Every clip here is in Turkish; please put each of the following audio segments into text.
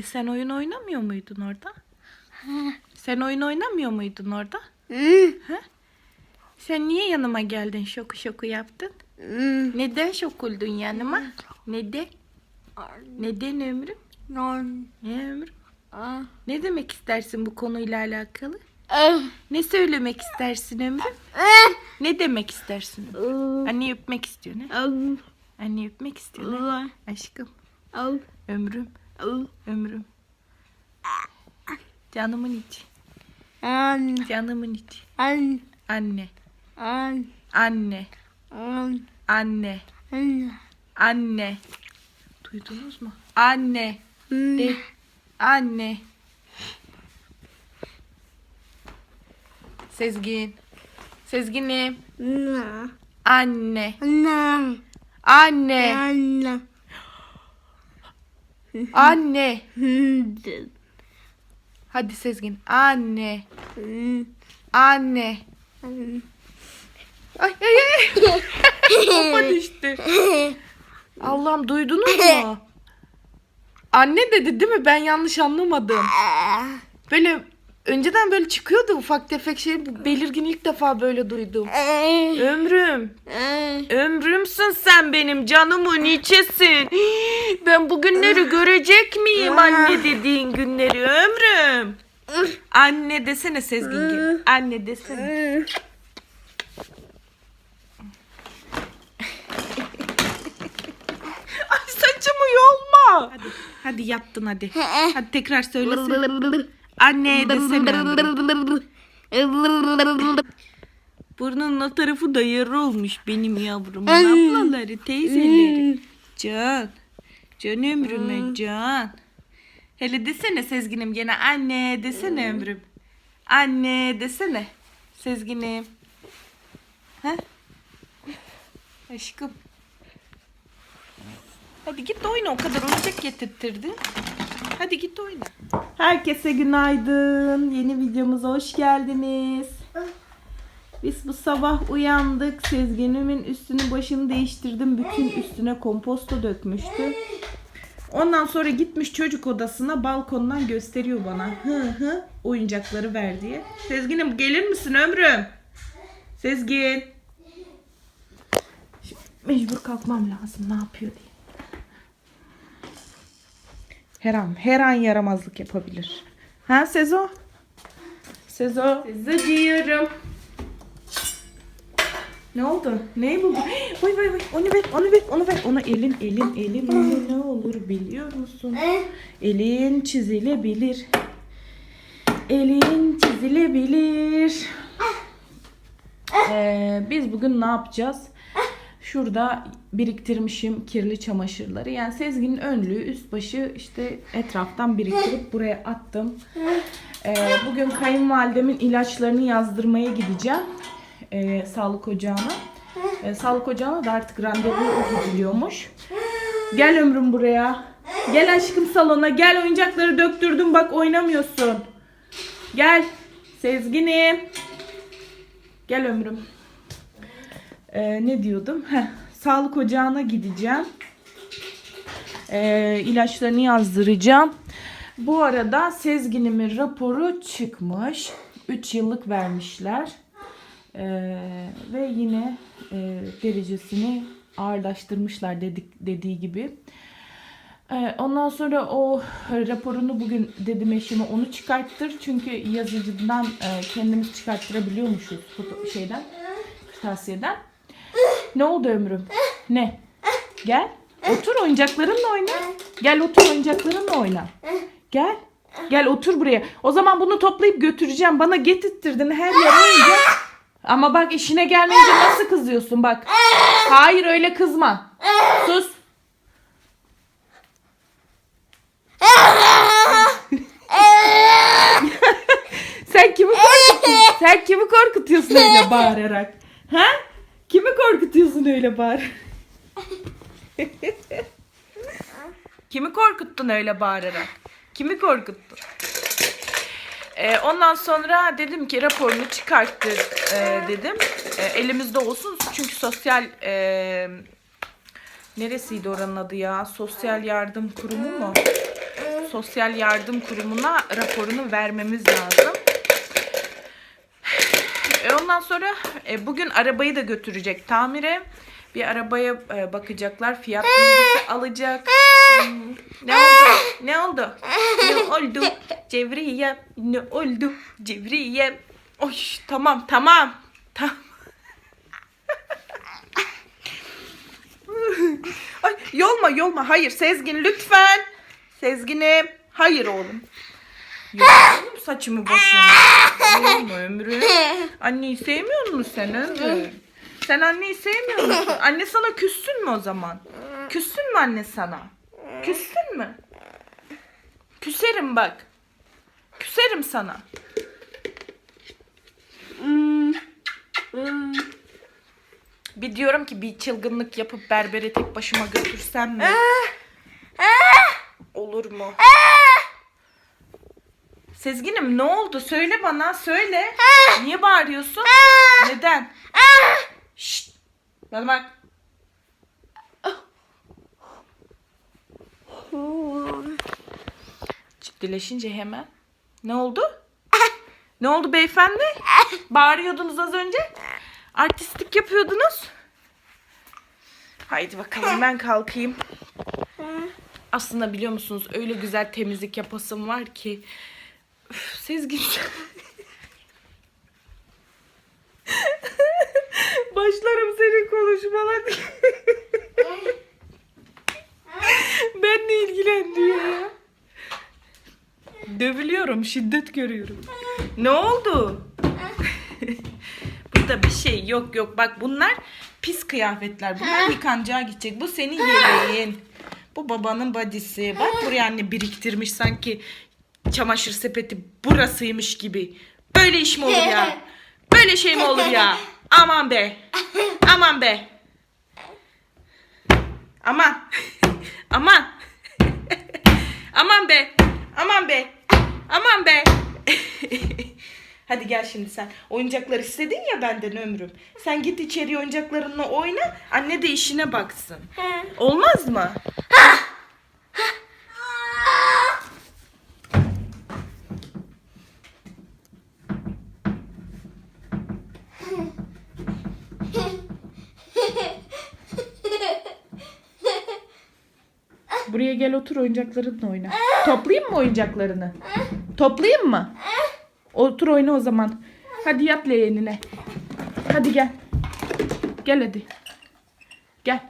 E sen oyun oynamıyor muydun orada? Sen oyun oynamıyor muydun orada? Sen niye yanıma geldin şoku şoku yaptın? Neden şokuldun yanıma? Neden? Neden ömrüm? Ne ömrüm? Ah. Ne demek istersin bu konuyla alakalı? Ah. Ne söylemek istersin ömrüm? Ah. Ne demek istersin? Anne öpmek istiyor ne? Anne öpmek istiyor ne? Aşkım, ömrüm. Ömrüm. Canımın içi, An. canımın içi. An. Anne, An. anne, An. anne, An. anne. Duydunuz mu? Anne, de, anne. Sezgin, Sezgin'im. Anne, Na. anne, Anna. Anne. Hadi Sezgin, anne, anne. Ay ay ay. Topa düştü. Allah'ım duydunuz mu? Anne dedi değil mi? Ben yanlış anlamadım. Böyle önceden böyle çıkıyordu ufak tefek şey. Bu belirgin ilk defa böyle duydum. Ah. Ömrüm. Ah. Ömrümsün sen benim canımın içesin. Ben bu günleri görecek miyim anne dediğin günleri ömrüm. Anne desene Sezgin gibi. Anne desene. Ay saçımı yolma. Hadi, hadi yaptın hadi. Hadi tekrar söylesin. Anne desene. Burnunun o tarafı da yarı olmuş benim yavrumun ablaları, teyzeleri. Can. Can ömrüme can. Hele desene Sezgin'im gene anne desene ömrüm. Anne desene. Sezgin'im. Ha? Aşkım. Hadi git oyna o kadar oyuncak getirttirdin. Hadi git oyna. Herkese günaydın. Yeni videomuza hoş geldiniz. Biz bu sabah uyandık. Sezginimin üstünü başını değiştirdim. Bütün üstüne komposto dökmüştü. Ondan sonra gitmiş çocuk odasına balkondan gösteriyor bana. Hı hı oyuncakları ver diye. Sezginim gelir misin ömrüm? Sezgin. Şimdi mecbur kalkmam lazım. Ne yapıyor diye. Her an, her an yaramazlık yapabilir. Ha Sezo? Sezo. Sezo diyorum. Ne oldu? Neyi buldun? Vay vay vay. Onu ver, onu ver, onu ver. Ona elin, elin, elin, elin ne olur biliyor musun? Elin çizilebilir. Elin çizilebilir. Ee, biz bugün ne yapacağız? Şurada biriktirmişim kirli çamaşırları. Yani Sezgin'in önlüğü, üst başı işte etraftan biriktirip buraya attım. Ee, bugün kayınvalidemin ilaçlarını yazdırmaya gideceğim. Ee, sağlık ocağına. Ee, sağlık ocağına da artık randevu gidiliyormuş. Gel ömrüm buraya. Gel aşkım salona. Gel oyuncakları döktürdüm bak oynamıyorsun. Gel. Sezgin'im. Gel ömrüm. Ee, ne diyordum? Heh, sağlık ocağına gideceğim. Ee, ilaçlarını yazdıracağım. Bu arada Sezgin'imin raporu çıkmış. 3 yıllık vermişler. Ee, ve yine e, derecesini ağırlaştırmışlar dedik dediği gibi. Ee, ondan sonra o raporunu bugün dedim eşime onu çıkarttır. Çünkü yazıcıdan e, kendimiz çıkarttırabiliyormuşuz şeyden, kırtasiyeden. Ne oldu ömrüm? Ne? Gel. Otur oyuncaklarınla oyna. Gel otur oyuncaklarınla oyna. Gel. Gel otur buraya. O zaman bunu toplayıp götüreceğim. Bana getirttirdin her yer oyuncak. Ama bak işine gelmeyince nasıl kızıyorsun bak. Hayır öyle kızma. Sus. Sen kimi korkutuyorsun? Sen kimi korkutuyorsun öyle bağırarak? Ha? Korkutuyorsun öyle bağır? kimi korkuttun öyle bağırarak? Kimi korkuttun? Ee, ondan sonra dedim ki raporunu çıkarttır e, dedim. E, elimizde olsun çünkü sosyal e, neresiydi oranın adı ya? Sosyal yardım kurumu mu? Sosyal Yardım Kurumu'na raporunu vermemiz lazım. E, ondan sonra e, bugün arabayı da götürecek tamire. Bir arabaya e, bakacaklar. Fiyat alacak. Hmm, Ne oldu? Ne oldu? Ne oldu? Cevriyem. Ne oldu? Cevriyem. Oy tamam tamam. Tamam. Ay yolma yolma. Hayır Sezgin lütfen. Sezgin'im. Hayır oğlum. Yok saçımı başımı. Oğlum ömrü. Anneyi sevmiyor musun sen ömrü? Sen anneyi sevmiyor musun? Anne sana küssün mü o zaman? Küssün mü anne sana? Küssün mü? Küserim bak. Küserim sana. Bir diyorum ki bir çılgınlık yapıp berbere tek başıma götürsem mi? Olur mu? Sezgin'im ne oldu? Söyle bana söyle. Niye bağırıyorsun? Neden? Şşt. Bana bak. Ciddileşince hemen. Ne oldu? Ne oldu beyefendi? Bağırıyordunuz az önce. Artistlik yapıyordunuz. Haydi bakalım ben kalkayım. Aslında biliyor musunuz öyle güzel temizlik yapasım var ki. Sezgin. Başlarım senin konuşmana diye. Benle ilgilen diyor ya. Dövülüyorum, şiddet görüyorum. Ne oldu? Burada bir şey yok yok. Bak bunlar pis kıyafetler. Bunlar yıkanacağı gidecek. Bu senin yeleğin. Bu babanın badisi. Bak buraya anne biriktirmiş sanki çamaşır sepeti burasıymış gibi. Böyle iş mi olur ya? Böyle şey mi olur ya? Aman be. Aman be. Aman. Aman. Aman be. Aman be. Aman be. Hadi gel şimdi sen. Oyuncaklar istedin ya benden ömrüm. Sen git içeri oyuncaklarınla oyna. Anne de işine baksın. Olmaz mı? Buraya gel otur oyuncaklarınla oyna. Toplayayım mı oyuncaklarını? Toplayayım mı? Otur oyna o zaman. Hadi yat leğenine. Hadi gel. Gel hadi. Gel.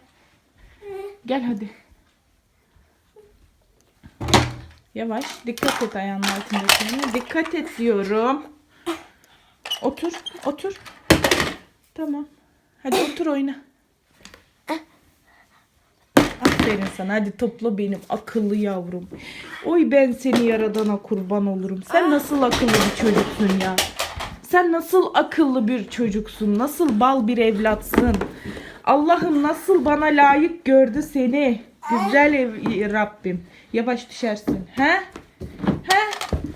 Gel hadi. Yavaş. Dikkat et ayağının altındakine. Dikkat et diyorum. Otur. Otur. Tamam. Hadi otur oyna. Aferin sana. Hadi topla benim akıllı yavrum. Oy ben seni yaradana kurban olurum. Sen nasıl akıllı bir çocuksun ya. Sen nasıl akıllı bir çocuksun. Nasıl bal bir evlatsın. Allah'ım nasıl bana layık gördü seni. Güzel ev Rabbim. Yavaş düşersin. He? He?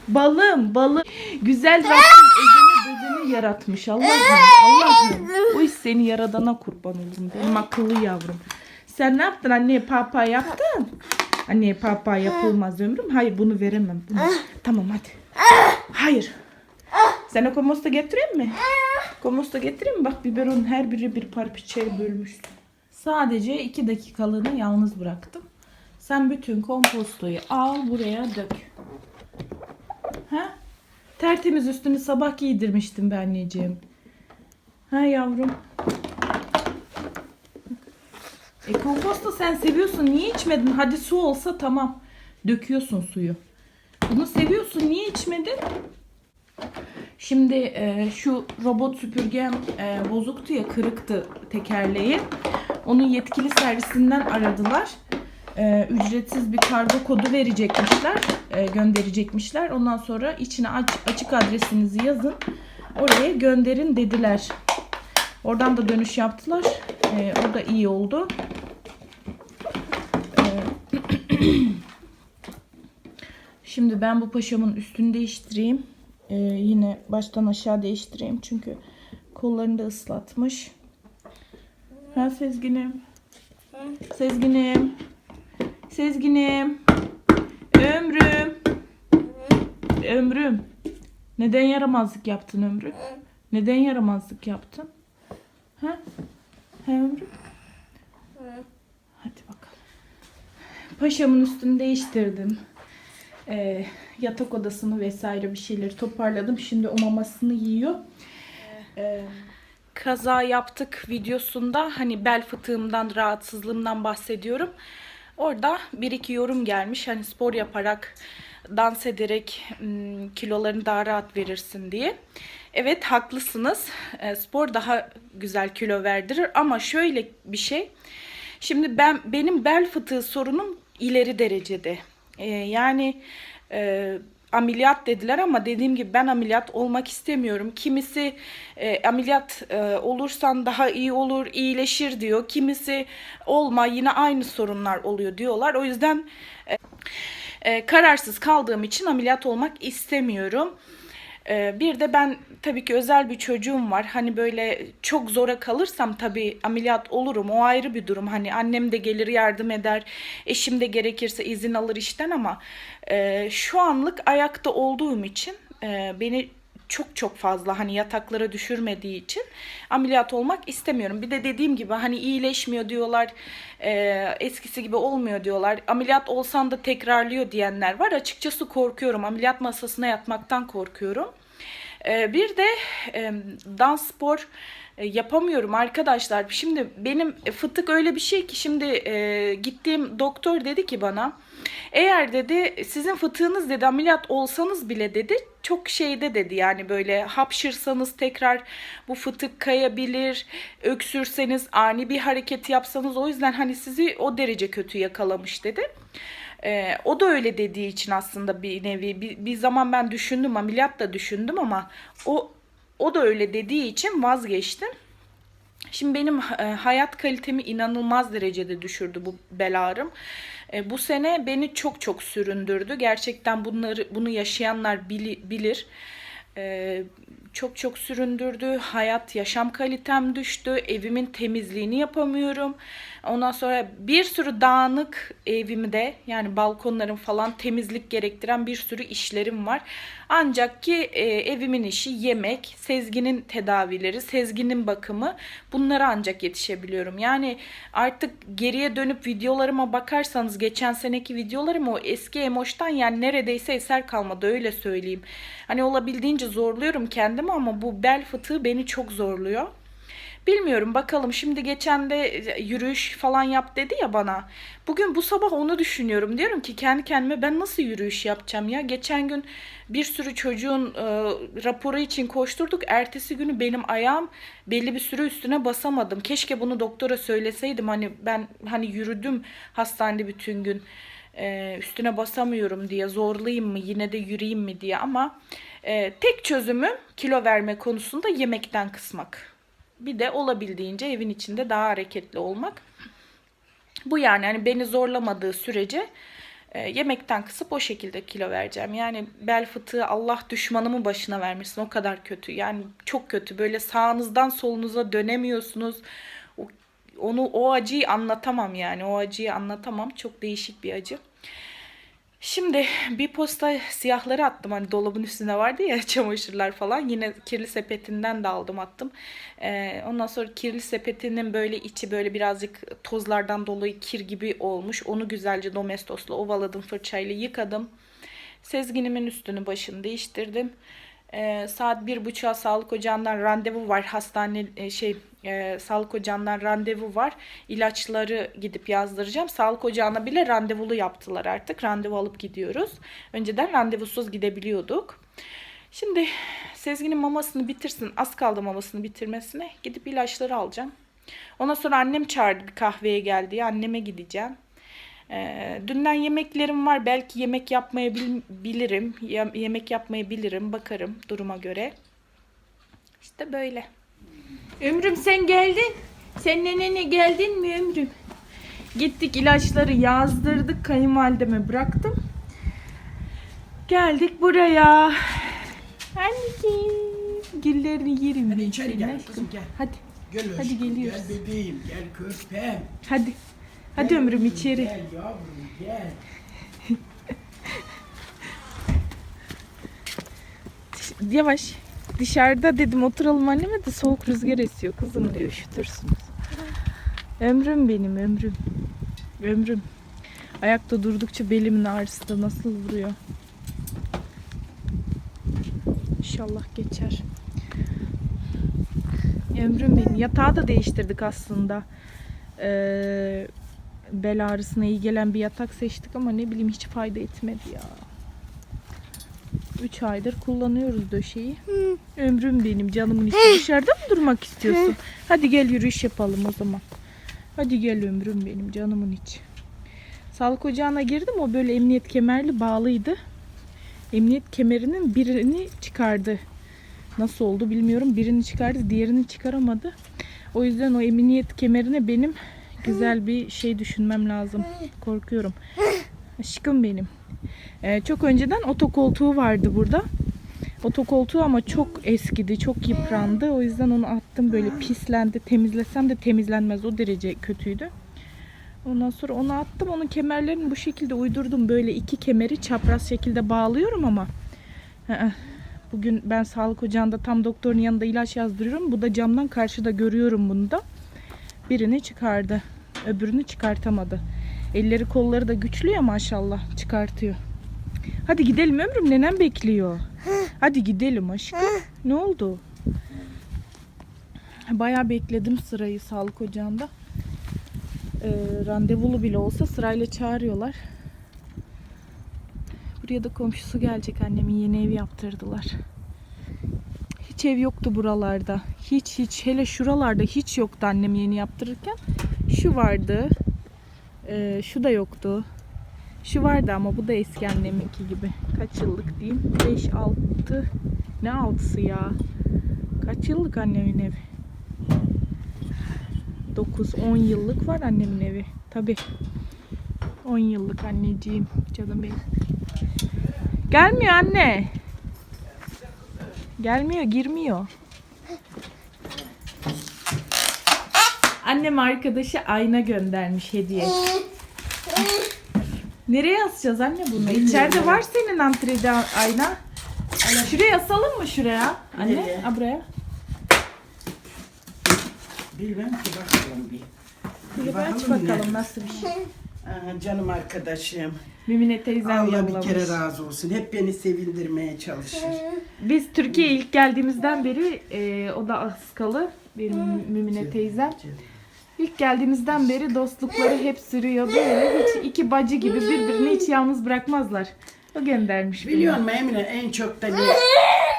Balım, balım. Güzel Rabbim ezeni bezeni yaratmış. Allah'ım, Allah'ım. Oy seni yaradana kurban olurum. Benim akıllı yavrum. Sen ne yaptın? Anneye papa yaptın. Anneye papa yapılmaz ömrüm. Hayır bunu veremem. Bunu. Tamam hadi. Hayır. Sana komosta getireyim mi? Komosta getireyim mi? Bak biberon her biri bir parçaya bölmüşsün. Sadece iki dakikalığını yalnız bıraktım. Sen bütün kompostoyu al buraya dök. Ha? Tertemiz üstünü sabah giydirmiştim ben anneciğim. Ha yavrum. E kompostu sen seviyorsun. Niye içmedin? Hadi su olsa tamam. Döküyorsun suyu. Bunu seviyorsun. Niye içmedin? Şimdi e, şu robot süpürgem e, bozuktu ya kırıktı tekerleği. Onun yetkili servisinden aradılar. E, ücretsiz bir kargo kodu verecekmişler. e, gönderecekmişler. Ondan sonra içine aç, açık adresinizi yazın. Oraya gönderin dediler. Oradan da dönüş yaptılar. E, o da iyi oldu. E, Şimdi ben bu paşamın üstünü değiştireyim. Ee, yine baştan aşağı değiştireyim. Çünkü kollarını da ıslatmış. Ha Sezgin'im. Sezgin'im. Sezgin'im. Ömrüm. Ömrüm. Neden yaramazlık yaptın Ömrüm? Neden yaramazlık yaptın? Ha? Ha Ömrüm? Hadi bakalım. Paşamın üstünü değiştirdim. Ee, yatak odasını vesaire bir şeyleri toparladım. Şimdi o mamasını yiyor. Ee, kaza yaptık videosunda hani bel fıtığımdan, rahatsızlığımdan bahsediyorum. Orada bir iki yorum gelmiş. Hani spor yaparak, dans ederek ım, kilolarını daha rahat verirsin diye. Evet haklısınız. Spor daha güzel kilo verdirir ama şöyle bir şey. Şimdi ben benim bel fıtığı sorunum ileri derecede. Ee, yani e, ameliyat dediler ama dediğim gibi ben ameliyat olmak istemiyorum. Kimisi e, ameliyat e, olursan daha iyi olur, iyileşir diyor. Kimisi olma yine aynı sorunlar oluyor diyorlar. O yüzden e, e, kararsız kaldığım için ameliyat olmak istemiyorum. Ee, Bir de ben tabii ki özel bir çocuğum var. Hani böyle çok zora kalırsam tabii ameliyat olurum. O ayrı bir durum. Hani annem de gelir yardım eder. Eşim de gerekirse izin alır işten ama e, şu anlık ayakta olduğum için e, beni çok çok fazla hani yataklara düşürmediği için ameliyat olmak istemiyorum. Bir de dediğim gibi hani iyileşmiyor diyorlar, e, eskisi gibi olmuyor diyorlar. Ameliyat olsan da tekrarlıyor diyenler var. Açıkçası korkuyorum. Ameliyat masasına yatmaktan korkuyorum. E, bir de e, dans spor e, yapamıyorum arkadaşlar. Şimdi benim fıtık öyle bir şey ki şimdi e, gittiğim doktor dedi ki bana eğer dedi sizin fıtığınız dedi ameliyat olsanız bile dedi çok şeyde dedi yani böyle hapşırsanız tekrar bu fıtık kayabilir öksürseniz ani bir hareket yapsanız o yüzden hani sizi o derece kötü yakalamış dedi. Ee, o da öyle dediği için aslında bir nevi bir, bir zaman ben düşündüm ameliyat da düşündüm ama o o da öyle dediği için vazgeçtim. Şimdi benim e, hayat kalitemi inanılmaz derecede düşürdü bu bel ağrım. E, bu sene beni çok çok süründürdü. Gerçekten bunları bunu yaşayanlar bili- bilir. Çok çok süründürdü. Hayat, yaşam kalitem düştü. Evimin temizliğini yapamıyorum. Ondan sonra bir sürü dağınık evimde yani balkonlarım falan temizlik gerektiren bir sürü işlerim var. Ancak ki e, evimin işi yemek, Sezgin'in tedavileri, Sezgin'in bakımı bunlara ancak yetişebiliyorum. Yani artık geriye dönüp videolarıma bakarsanız geçen seneki videolarım o eski Emoş'tan yani neredeyse eser kalmadı öyle söyleyeyim. Hani olabildiğince zorluyorum kendimi ama bu bel fıtığı beni çok zorluyor. Bilmiyorum bakalım şimdi geçen de yürüyüş falan yap dedi ya bana. Bugün bu sabah onu düşünüyorum. Diyorum ki kendi kendime ben nasıl yürüyüş yapacağım ya. Geçen gün bir sürü çocuğun e, raporu için koşturduk. Ertesi günü benim ayağım belli bir süre üstüne basamadım. Keşke bunu doktora söyleseydim. Hani ben hani yürüdüm hastanede bütün gün. E, üstüne basamıyorum diye zorlayayım mı yine de yürüyeyim mi diye ama e, tek çözümü kilo verme konusunda yemekten kısmak. Bir de olabildiğince evin içinde daha hareketli olmak. Bu yani hani beni zorlamadığı sürece e, yemekten kısıp o şekilde kilo vereceğim. Yani bel fıtığı Allah düşmanımın başına vermesin o kadar kötü. Yani çok kötü. Böyle sağınızdan solunuza dönemiyorsunuz. Onu o acıyı anlatamam yani. O acıyı anlatamam. Çok değişik bir acı. Şimdi bir posta siyahları attım hani dolabın üstünde vardı ya çamaşırlar falan yine kirli sepetinden de aldım attım. Ee, ondan sonra kirli sepetinin böyle içi böyle birazcık tozlardan dolayı kir gibi olmuş. Onu güzelce domestosla ovaladım fırçayla yıkadım. Sezginimin üstünü başını değiştirdim. Ee, saat bir buçuğa sağlık ocağından randevu var. Hastane e, şey e, sağlık ocağından randevu var. İlaçları gidip yazdıracağım. Sağlık ocağına bile randevulu yaptılar artık. Randevu alıp gidiyoruz. Önceden randevusuz gidebiliyorduk. Şimdi Sezgin'in mamasını bitirsin. Az kaldı mamasını bitirmesine. Gidip ilaçları alacağım. Ondan sonra annem çağırdı bir kahveye geldi. Anneme gideceğim. Ee, dünden yemeklerim var. Belki yemek yapmayı bil- bilirim. Ya- yemek yapmayı bilirim. Bakarım duruma göre. İşte böyle. Ömrüm sen geldin. Sen nenene geldin mi ömrüm? Gittik ilaçları yazdırdık kayınvalideme bıraktım. Geldik buraya. Anneciğim. Gillerini yerim. Hadi içeri gel kızım gel. Hadi. Gel Hadi geliyoruz. Gel bebeğim gel köpem. Hadi. Hadi gel ömrüm kızım, içeri. Gel yavrum gel. Yavaş. Dışarıda dedim oturalım anneme de soğuk rüzgar esiyor. Kızım diyor üşütürsünüz. Ömrüm benim ömrüm. Ömrüm. Ayakta durdukça belimin ağrısı da nasıl vuruyor. İnşallah geçer. Ömrüm benim. Yatağı da değiştirdik aslında. Ee, bel ağrısına iyi gelen bir yatak seçtik ama ne bileyim hiç fayda etmedi ya. 3 aydır kullanıyoruz döşeyi. Ömrüm benim canımın içi. Dışarıda mı durmak istiyorsun? Hadi gel yürüyüş yapalım o zaman. Hadi gel ömrüm benim canımın içi. Sağlık ocağına girdim o böyle emniyet kemerli bağlıydı. Emniyet kemerinin birini çıkardı. Nasıl oldu bilmiyorum. Birini çıkardı, diğerini çıkaramadı. O yüzden o emniyet kemerine benim güzel bir şey düşünmem lazım. Korkuyorum. Aşkım benim. Ee, çok önceden otokoltuğu vardı burada. Otokoltuğu ama çok eskidi, çok yıprandı. O yüzden onu attım böyle pislendi. Temizlesem de temizlenmez. O derece kötüydü. Ondan sonra onu attım. Onun kemerlerini bu şekilde uydurdum. Böyle iki kemeri çapraz şekilde bağlıyorum ama. Hı-hı. Bugün ben sağlık ocağında tam doktorun yanında ilaç yazdırıyorum. Bu da camdan karşıda görüyorum bunu da. Birini çıkardı. Öbürünü çıkartamadı. Elleri kolları da güçlü ya maşallah çıkartıyor. Hadi gidelim ömrüm nenem bekliyor. Hadi gidelim aşkım. Ne oldu? Bayağı bekledim sırayı sağlık ocağında. Ee, randevulu bile olsa sırayla çağırıyorlar. Buraya da komşusu gelecek annemin yeni ev yaptırdılar. Hiç ev yoktu buralarda. Hiç hiç hele şuralarda hiç yoktu annem yeni yaptırırken. Şu vardı. Ee, şu da yoktu. Şu vardı ama bu da eski anneminki gibi. Kaç yıllık diyeyim? 5 6 ne altısı ya? Kaç yıllık annemin evi? 9 10 yıllık var annemin evi. Tabi. 10 yıllık anneciğim. Canım benim. Gelmiyor anne. Gelmiyor, girmiyor. Annem arkadaşı ayna göndermiş hediye. Nereye asacağız anne bunu? İçeride var senin antrede ayna. Şuraya asalım mı şuraya? Anne, Nereye? ha buraya. Bilmem ki bakalım bir. Bir aç bakalım bakalım ne? nasıl bir şey. Aa, canım arkadaşım. Mümine teyzem Allah bir yollamış. kere razı olsun. Hep beni sevindirmeye çalışır. Biz Türkiye'ye ilk geldiğimizden beri e, o da Askalı benim Mümine teyzem. İlk geldiğimizden beri dostlukları hep sürüyor böyle hiç iki bacı gibi birbirini hiç yalnız bırakmazlar. O göndermiş beni. Biliyor musun Emine en çok da ne?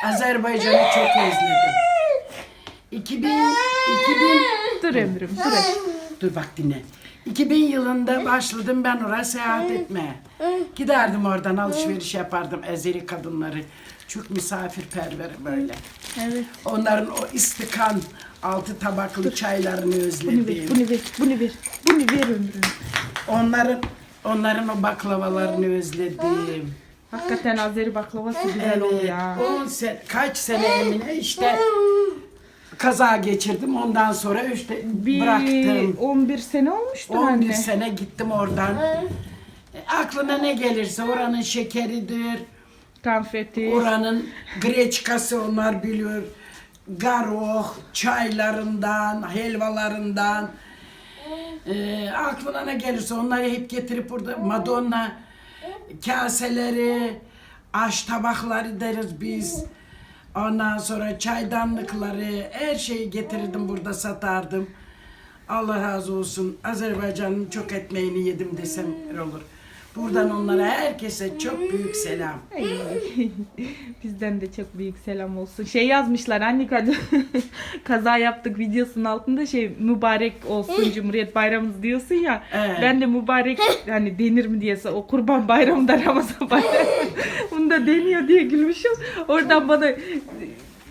Azerbaycan'ı çok özledim. 2000, 2000 Dur ömrüm dur. Dur bak dinle. 2000 yılında başladım ben oraya seyahat etmeye. Giderdim oradan alışveriş yapardım Ezeli kadınları. Çok misafirperver böyle. Evet. Onların o istikan altı tabaklı çaylarını Bunu ver, özledim. bunu ver, bunu ver. Bunu ver ömrüm. Onların onların o baklavalarını özledim. Hakikaten Azeri baklavası güzel oluyor ya. 10 sen kaç sene Emine işte kaza geçirdim. Ondan sonra işte Bir bıraktım. 11 sene olmuştur 11 anne. sene gittim oradan. E, Aklına ne gelirse oranın şekeridir, Konfeti. oranın greçkası onlar biliyor. Garoh, çaylarından, helvalarından. E, aklına ne gelirse onları hep getirip burada Madonna kaseleri, aş tabakları deriz biz. Ondan sonra çaydanlıkları, her şeyi getirdim burada satardım. Allah razı olsun. Azerbaycan'ın çok ekmeğini yedim desem olur. Buradan onlara herkese çok büyük selam. Ay, Bizden de çok büyük selam olsun. Şey yazmışlar anne kad- kaza yaptık videosunun altında şey mübarek olsun Cumhuriyet Bayramımız diyorsun ya. Evet. Ben de mübarek hani denir mi diyese o kurban bayramı da Ramazan bayramı. Bunu da deniyor diye gülmüşüm. Oradan bana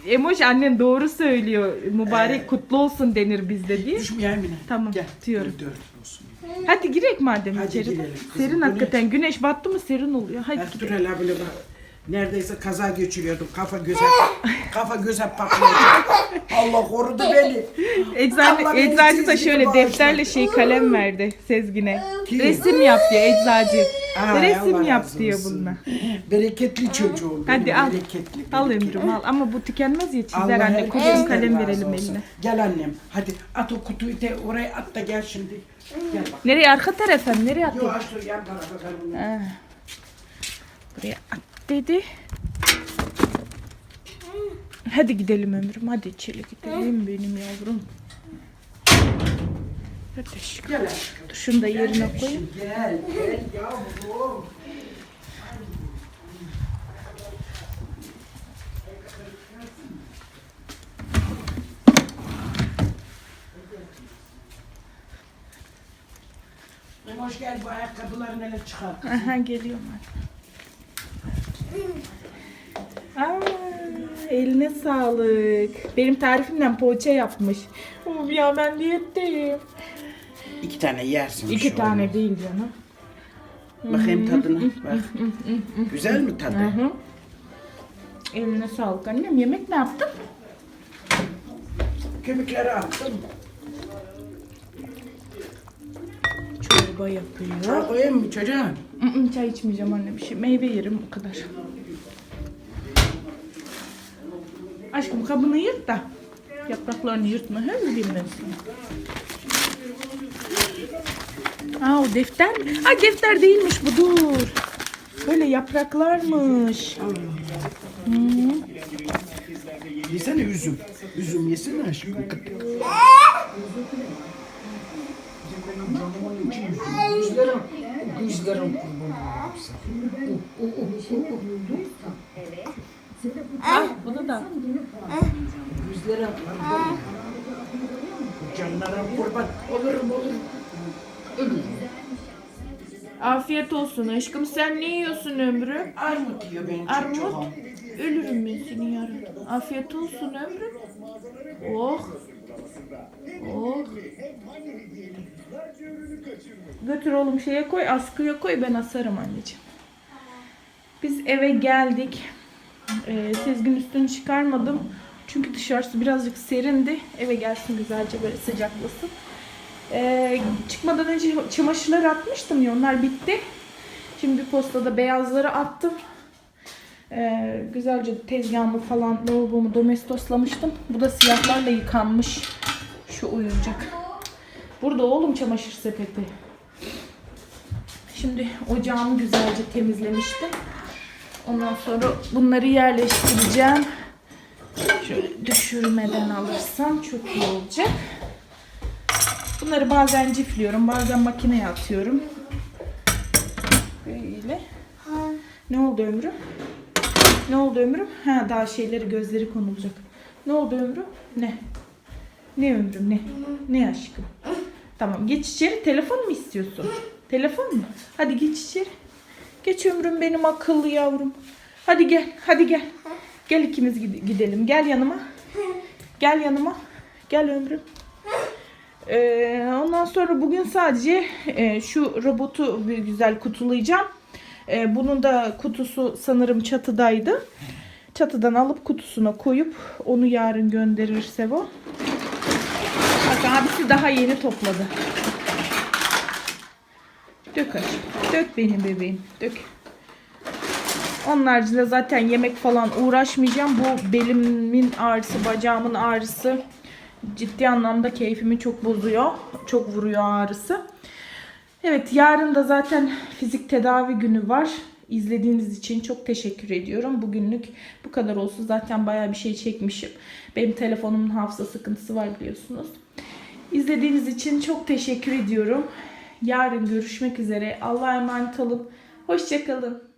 Emoş annen doğru söylüyor. Mübarek Evet. kutlu olsun denir bizde diye. Düşmüyor Emine. Tamam, Gel. Dur, dur, olsun. Hadi girek madem Hadi içeri. girelim kızım. Serin Bu ne? hakikaten. Güneş battı mı serin oluyor. Hadi gidelim. hele böyle bak. Neredeyse kaza geçiriyordum. Kafa göze kafa göze patlayacak. Allah korudu beni. Eczane, Allah beni eczacı da gibi şöyle bağışla. defterle şey kalem verdi Sezgin'e. Kim? Resim yap diyor eczacı. Ay, Resim Allah yap razı diyor olsun. bununla. Bereketli çocuğum. Hadi benim, al. Bereketli, Al bereketli. ömrüm al. Ama bu tükenmez ya çizer Allah anne. herkesten Kocaman kalem razı verelim olsun. eline. Gel annem. Hadi at o kutuyu da oraya at da gel şimdi. Gel bak. Nereye arka tarafa mı? Nereye Yo atayım? aç dur yan tarafa ver bunu. Ha. Buraya at dedi. Hadi gidelim ömrüm. Hadi içeri gidelim benim yavrum. Hadi aşkım. Gel aşkım. Dur şunu da yerine Gel koyayım. Gel gel yavrum. Hoş gel bu ayakkabılarını hele çıkar. Aha geliyorum anne. Aa, eline sağlık. Benim tarifimden poğaça yapmış. Of ya ben diyetteyim. İki tane yersin. bir İki şey tane olmaz. değil canım. Bakayım tadına. Bak. Güzel mi tadı? Hı hı. Eline sağlık annem. Yemek ne yaptın? Kemikleri attım. Çorba yapıyor. Çay koyayım mı çocuğa? Hı hı, Çay içmeyeceğim anne bir şey. Meyve yerim o kadar. Aşkım kabını yırt da. Yapraklarını yırtma. Her sana. Aa o defter mi? Ay defter değilmiş bu dur. Böyle yapraklarmış. Hı. Yesene üzüm. Üzüm yesene aşkım. Gözlerim, gözlerim kurban olsun. Ah bunu da. Gözlerim kurban. Canlarım kurban. Olurum olurum. Afiyet olsun aşkım. Sen ne yiyorsun ömrüm? Armut yiyor benim Armut. çocuğum. Ölürüm ben seni yarın. Afiyet olsun ömrüm. Oh. Oh. Götür oğlum şeye koy, askıya koy ben asarım anneciğim. Biz eve geldik. Ee, Sezgin üstünü çıkarmadım. Çünkü dışarısı birazcık serindi. Eve gelsin güzelce böyle sıcaklasın. Ee, çıkmadan önce çamaşırları atmıştım ya onlar bitti. Şimdi postada beyazları attım. Ee, güzelce tezgahımı falan lavabomu domestoslamıştım. Bu da siyahlarla yıkanmış şu oyuncak. Burada oğlum çamaşır sepeti. Şimdi ocağımı güzelce temizlemiştim. Ondan sonra bunları yerleştireceğim. Şöyle düşürmeden alırsam çok iyi olacak. Bunları bazen cifliyorum, bazen makineye atıyorum. Böyle. Ne oldu ömrüm? Ne oldu ömrüm? Ha daha şeyleri gözleri konulacak. Ne oldu ömrüm? Ne? Ne ömrüm ne? Ne aşkım? Tamam geç içeri. Telefon mu istiyorsun? Telefon mu? Hadi geç içeri. Geç ömrüm benim akıllı yavrum. Hadi gel. Hadi gel. Gel ikimiz gide- gidelim. Gel yanıma. Gel yanıma. Gel ömrüm. Ee, ondan sonra bugün sadece e, şu robotu bir güzel kutulayacağım. Ee, bunun da kutusu sanırım çatıdaydı. Çatıdan alıp kutusuna koyup onu yarın gönderir Sevo. Bak abisi daha yeni topladı. Dök aşkım. Dök benim bebeğim. Dök. Onun haricinde zaten yemek falan uğraşmayacağım. Bu belimin ağrısı, bacağımın ağrısı ciddi anlamda keyfimi çok bozuyor. Çok vuruyor ağrısı. Evet yarın da zaten fizik tedavi günü var. İzlediğiniz için çok teşekkür ediyorum. Bugünlük bu kadar olsun. Zaten bayağı bir şey çekmişim. Benim telefonumun hafıza sıkıntısı var biliyorsunuz. İzlediğiniz için çok teşekkür ediyorum. Yarın görüşmek üzere. Allah'a emanet olun. Hoşçakalın.